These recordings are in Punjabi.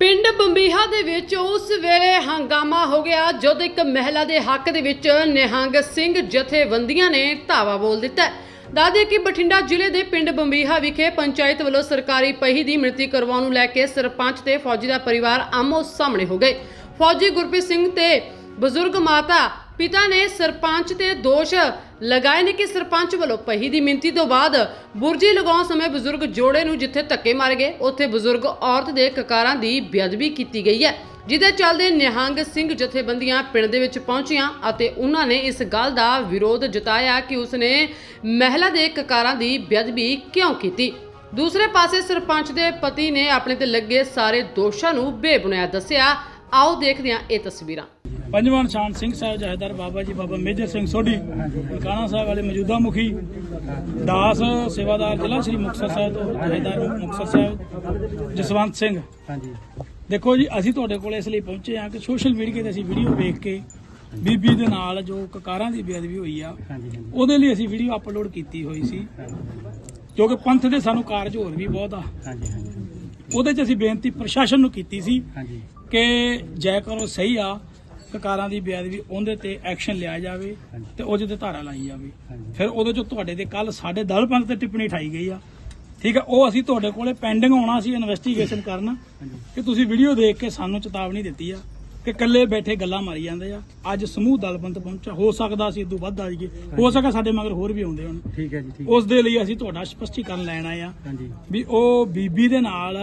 ਪਿੰਡ ਬੰਬੀਹਾ ਦੇ ਵਿੱਚ ਉਸ ਵੇਲੇ ਹੰਗਾਮਾ ਹੋ ਗਿਆ ਜਦੋਂ ਇੱਕ ਮਹਿਲਾ ਦੇ ਹੱਕ ਦੇ ਵਿੱਚ ਨਿਹੰਗ ਸਿੰਘ ਜਥੇਬੰਦੀਆਂ ਨੇ ਧਾਵਾ ਬੋਲ ਦਿੱਤਾ ਹੈ। ਦੱਸਦੇ ਕਿ ਬਠਿੰਡਾ ਜ਼ਿਲ੍ਹੇ ਦੇ ਪਿੰਡ ਬੰਬੀਹਾ ਵਿਖੇ ਪੰਚਾਇਤ ਵੱਲੋਂ ਸਰਕਾਰੀ ਪਹੀ ਦੀ ਮਿਣਤੀ ਕਰਵਾਉਣ ਨੂੰ ਲੈ ਕੇ ਸਰਪੰਚ ਤੇ ਫੌਜੀ ਦਾ ਪਰਿਵਾਰ ਆਮੋ ਸਾਹਮਣੇ ਹੋ ਗਏ ਫੌਜੀ ਗੁਰਪ੍ਰੀਤ ਸਿੰਘ ਤੇ ਬਜ਼ੁਰਗ ਮਾਤਾ ਪਿਤਾ ਨੇ ਸਰਪੰਚ ਤੇ ਦੋਸ਼ ਲਗਾਏ ਨੇ ਕਿ ਸਰਪੰਚ ਵੱਲੋਂ ਪਹੀ ਦੀ ਮਿੰਤੀ ਤੋਂ ਬਾਅਦ ਬੁਰਜੀ ਲਗਾਉਣ ਸਮੇਂ ਬਜ਼ੁਰਗ ਜੋੜੇ ਨੂੰ ਜਿੱਥੇ ਧੱਕੇ ਮਾਰੇ ਗਏ, ਉੱਥੇ ਬਜ਼ੁਰਗ ਔਰਤ ਦੇ ਕਕਾਰਾਂ ਦੀ ਬੇਅਦਬੀ ਕੀਤੀ ਗਈ ਹੈ, ਜਿਹਦੇ ਚੱਲਦੇ ਨਿਹੰਗ ਸਿੰਘ ਜਥੇਬੰਦੀਆਂ ਪਿੰਡ ਦੇ ਵਿੱਚ ਪਹੁੰਚੀਆਂ ਅਤੇ ਉਹਨਾਂ ਨੇ ਇਸ ਗੱਲ ਦਾ ਵਿਰੋਧ ਜਤਾਇਆ ਕਿ ਉਸਨੇ ਮਹਿਲਾ ਦੇ ਕਕਾਰਾਂ ਦੀ ਬੇਅਦਬੀ ਕਿਉਂ ਕੀਤੀ। ਦੂਸਰੇ ਪਾਸੇ ਸਰਪੰਚ ਦੇ ਪਤੀ ਨੇ ਆਪਣੇ ਤੇ ਲੱਗੇ ਸਾਰੇ ਦੋਸ਼ਾਂ ਨੂੰ ਬੇਬੁਨਿਆਦ ਦੱਸਿਆ। ਆਓ ਦੇਖਦੇ ਹਾਂ ਇਹ ਤਸਵੀਰਾਂ। ਪੰਜਵਾਂ ਨਿਸ਼ਾਨ ਸਿੰਘ ਸਾਹਿਬ ਜਹੇਦਾਰ ਬਾਬਾ ਜੀ ਬਾਬਾ ਮੇਜਰ ਸਿੰਘ ਸੋਢੀ ਨਨਕਾਣਾ ਸਾਹਿਬ ਵਾਲੇ ਮੌਜੂਦਾ ਮੁਖੀ ਦਾਸ ਸੇਵਾਦਾਰ ਜ਼ਿਲ੍ਹਾ ਸ੍ਰੀ ਮੁਕਤਸਰ ਸਾਹਿਬ ਤੋਂ ਜਹੇਦਾਰ ਮੁਕਤਸਰ ਸਾਹਿਬ ਜਸਵੰਤ ਸਿੰਘ। ਹਾਂਜੀ। ਦੇਖੋ ਜੀ ਅਸੀਂ ਤੁਹਾਡੇ ਕੋਲ ਇਸ ਲਈ ਪਹੁੰਚੇ ਹਾਂ ਕਿ ਸੋਸ਼ਲ ਮੀਡੀਆ ਤੇ ਅਸੀਂ ਵੀਡੀਓ ਵੇਖ ਕੇ ਬੀਬੀ ਦੇ ਨਾਲ ਜੋ ਕਕਾਰਾਂ ਦੀ ਬੇਅਦਬੀ ਹੋਈ ਆ ਉਹਦੇ ਲਈ ਅਸੀਂ ਵੀਡੀਓ ਅਪਲੋਡ ਕੀਤੀ ਹੋਈ ਸੀ ਕਿਉਂਕਿ ਪੰਥ ਦੇ ਸਾਨੂੰ ਕਾਰਜ ਹੋਰ ਵੀ ਬਹੁਤ ਆ। ਹਾਂਜੀ ਹਾਂਜੀ। ਉਹਦੇ 'ਚ ਅਸੀਂ ਬੇਨਤੀ ਪ੍ਰਸ਼ਾਸਨ ਨੂੰ ਕੀਤੀ ਸੀ ਕਿ ਜੈ ਕਰੋ ਸਹੀ ਆ ਕਕਾਰਾਂ ਦੀ ਬੇਅਦਬੀ ਉਹਦੇ ਤੇ ਐਕਸ਼ਨ ਲਿਆ ਜਾਵੇ। ਤੇ ਉਹਦੇ ਤੇ ਧਾਰਾ ਲਾਈ ਜਾਵੇ। ਫਿਰ ਉਹਦੇ ਚੋਂ ਤੁਹਾਡੇ ਤੇ ਕੱਲ ਸਾਡੇ ਦਲ ਪੰਥ ਤੇ ਟਿੱਪਣੀ ਠਾਈ ਗਈ ਆ ਠੀਕ ਆ ਉਹ ਅਸੀਂ ਤੁਹਾਡੇ ਕੋਲੇ ਪੈਂਡਿੰਗ ਆਉਣਾ ਸੀ ਇਨਵੈਸਟੀਗੇਸ਼ਨ ਕਰਨ ਕਿ ਤੁਸੀਂ ਵੀਡੀਓ ਦੇਖ ਕੇ ਸਾਨੂੰ ਚੇਤਾਵਨੀ ਦਿੱਤੀ ਆ ਕਿ ਇਕੱਲੇ ਬੈਠੇ ਗੱਲਾਂ ਮਾਰੀ ਜਾਂਦੇ ਆ। ਅੱਜ ਸਮੂਹ ਦਲਬੰਦ ਪਹੁੰਚਾ ਹੋ ਸਕਦਾ ਸੀ ਇਦੋਂ ਵੱਧ ਆ ਜਾਈਏ। ਹੋ ਸਕਦਾ ਸਾਡੇ ਮਗਰ ਹੋਰ ਵੀ ਆਉਂਦੇ ਹੋਣ। ਠੀਕ ਹੈ ਜੀ ਠੀਕ ਉਸ ਦੇ ਲਈ ਅਸੀਂ ਤੁਹਾਡਾ ਸਪਸ਼ਟੀਕਰਨ ਲੈਣ ਆਏ ਆ। ਹਾਂਜੀ। ਵੀ ਉਹ ਬੀਬੀ ਦੇ ਨਾਲ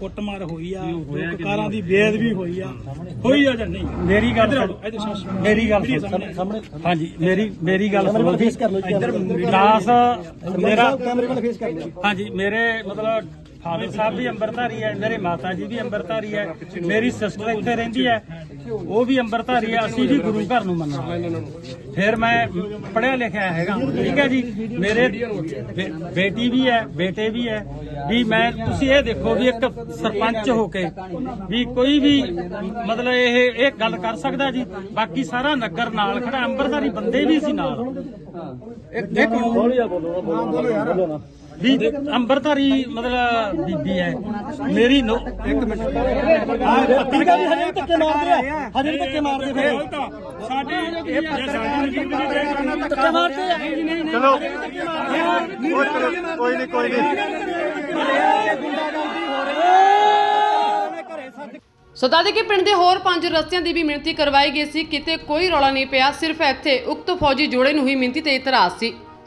ਕੁੱਟਮਾਰ ਹੋਈ ਆ। ਹੋਇਆ ਕਿ ਕਾਰਾਂ ਦੀ ਬੇਅਦਬੀ ਹੋਈ ਆ। ਹੋਈ ਆ ਜਾਂ ਨਹੀਂ? ਮੇਰੀ ਗੱਲ। ਮੇਰੀ ਗੱਲ ਸਾਹਮਣੇ। ਹਾਂਜੀ ਮੇਰੀ ਮੇਰੀ ਗੱਲ ਸੁਣੋ। ਜੀ ਇੱਧਰ ਦਾਸ ਮੇਰਾ ਕੈਮਰੇ ਕੋਲ ਫੇਸ ਕਰ ਲਓ ਹਾਂਜੀ ਮੇਰੇ ਮਤਲਬ ਫਾਦਰ ਸਾਹਿਬ ਵੀ ਅੰਮ੍ਰਿਤਧਾਰੀ ਹੈ ਮੇਰੇ ਮਾਤਾ ਜੀ ਵੀ ਅੰਮ੍ਰਿਤਧਾਰੀ ਹੈ ਮੇਰੀ ਸਿਸਟਰ ਇੱਥੇ ਰਹਿੰਦੀ ਹੈ ਉਹ ਵੀ ਅੰਮ੍ਰਿਤਧਾਰੀ ਹੈ ਅਸੀਂ ਵੀ ਗੁਰੂ ਘਰ ਨੂੰ ਮੰਨਣਾ ਫਿਰ ਮੈਂ ਪੜਿਆ ਲਿਖਿਆ ਹੈਗਾ ਠੀਕ ਹੈ ਜੀ? ਮੇਰੇ ਬੇਟੀ ਵੀ ਹੈ ਬੇਟੇ ਵੀ ਹੈ ਵੀ ਮੈਂ ਤੁਸੀਂ ਇਹ ਦੇਖੋ ਵੀ ਇੱਕ ਸਰਪੰਚ ਹੋ ਕੇ ਵੀ ਕੋਈ ਵੀ ਮਤਲਬ ਇਹ ਇਹ ਗੱਲ ਕਰ ਸਕਦਾ ਜੀ? ਬਾਕੀ ਸਾਰਾ ਨਗਰ ਨਾਲ ਖੜਾ ਅੰਮ੍ਰਿਤਧਾਰੀ ਬੰਦੇ ਵੀ ਸੀ ਨਾਲ। ਇੱਕ ਦੇਖੋ ਵੀ ਅੰਮ੍ਰਿਤਧਾਰੀ ਮਤਲਬ ਬੀਬੀ ਹੈ ਮੇਰੀ ਨੋ ਇੱਕ ਮਿੰਟ ਪੱਤਰਕਾਰ ਵੀ ਹਜੇ ਵੀ ਧੱਕੇ ਮਾਰਦੇ ਆ ਹਜੇ ਵੀ ਧੱਕੇ ਮਾਰਦੇ ਫਿਰ ਸਾਡੇ ਇਹ ਸਾਡੀ ਧੱਕੇ ਮਾਰਦੇ ਆ ਚਲੋ ਕੋਈ ਨਹੀਂ ਕੋਈ ਨਹੀਂ ਸੋ ਦੱਸਦੇ ਕਿ ਪਿੰਡ ਦੇ ਹੋਰ ਪੰਜ ਰਸਤਿਆਂ ਦੀ ਵੀ ਮਿਣਤੀ ਕਰਵਾਈ ਗਈ ਸੀ ਕਿਤੇ ਕੋਈ ਰੌਲਾ ਨਹੀਂ ਪਿਆ ਸਿਰਫ ਇੱਥੇ ਉਕਤ ਫੌਜੀ ਜੋੜੇ ਨੂੰ ਹੀ ਮਿਣਤੀ ਤੇ ਇਤਰਾਜ਼ ਸੀ